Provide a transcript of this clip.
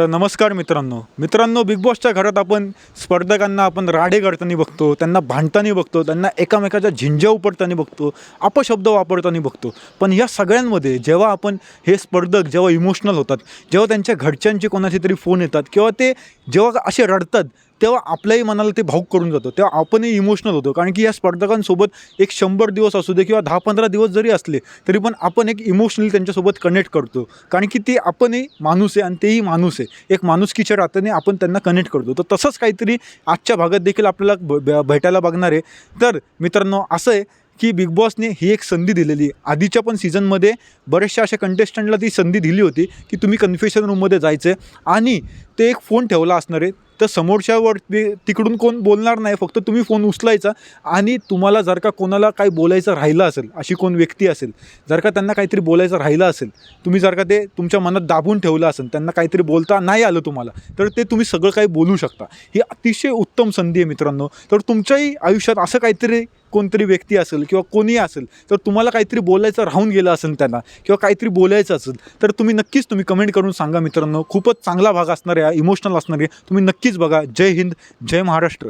नमस्कार मित्रांनो. मित्रांनो बिग बॉसच्या घरात आपण स्पर्धकांना आपण राडे करताना बघतो त्यांना भांडताना बघतो त्यांना एकामेकाच्या झिंज्या उपडताना बघतो अपशब्द वापरताना बघतो. पण या सगळ्यांमध्ये जेव्हा आपण हे स्पर्धक जेव्हा इमोशनल होतात जेव्हा त्यांच्या घरच्यांचे कोणाचे तरी फोन येतात किंवा ते जेव्हा असे रडतात तेव्हा आपल्याही मनाला ते भाऊक करून जातं. तेव्हा आपणही इमोशनल होतो. कारण की या स्पर्धकांसोबत एक शंभर दिवस असू दे किंवा दहा पंधरा दिवस जरी असले तरी पण आपण एक इमोशनली त्यांच्यासोबत कनेक्ट करतो. कारण की ते आपणही माणूस आहे आणि तेही माणूस आहे. एक माणुसकीच्या रात्याने आपण त्यांना कनेक्ट करतो. तर तसंच काहीतरी आजच्या भागात देखील आपल्याला भेटायला बघणार आहे. तर मित्रांनो असं आहे की बिग बॉसने ही एक संधी दिलेली. आहे आधीच्या पण सीझनमध्ये बऱ्याचशा अशा कंटेस्टंटला ती संधी दिली होती की तुम्ही कन्फेशन रूममध्ये जायचं आहे आणि ते एक फोन ठेवला असणार आहे. तर समोरच्यावर तिकडून कोण बोलणार नाही फक्त तुम्ही फोन उचलायचा आणि तुम्हाला जर का कोणाला काही बोलायचं राहिलं असेल अशी कोण व्यक्ती असेल जर का त्यांना काहीतरी बोलायचं राहिलं असेल तुम्ही जर का ते तुमच्या मनात दाबून ठेवलं असेल त्यांना काहीतरी बोलता नाही आलं तुम्हाला तर ते तुम्ही सगळं काही बोलू शकता. ही अतिशय उत्तम संधी आहे मित्रांनो. तर तुमच्याही आयुष्यात असं काहीतरी कोणतरी व्यक्ती असेल किंवा कोणी असेल तर तुम्हाला काहीतरी बोलायचं राहून गेलं असेल त्यांना किंवा काहीतरी बोलायचं असेल तर तुम्ही नक्कीच तुम्ही कमेंट करून सांगा मित्रांनो. खूपच चांगला भाग असणार आहे इमोशनल असणार आहे. तुम्ही नक्कीच बघा. जय हिंद जय महाराष्ट्र.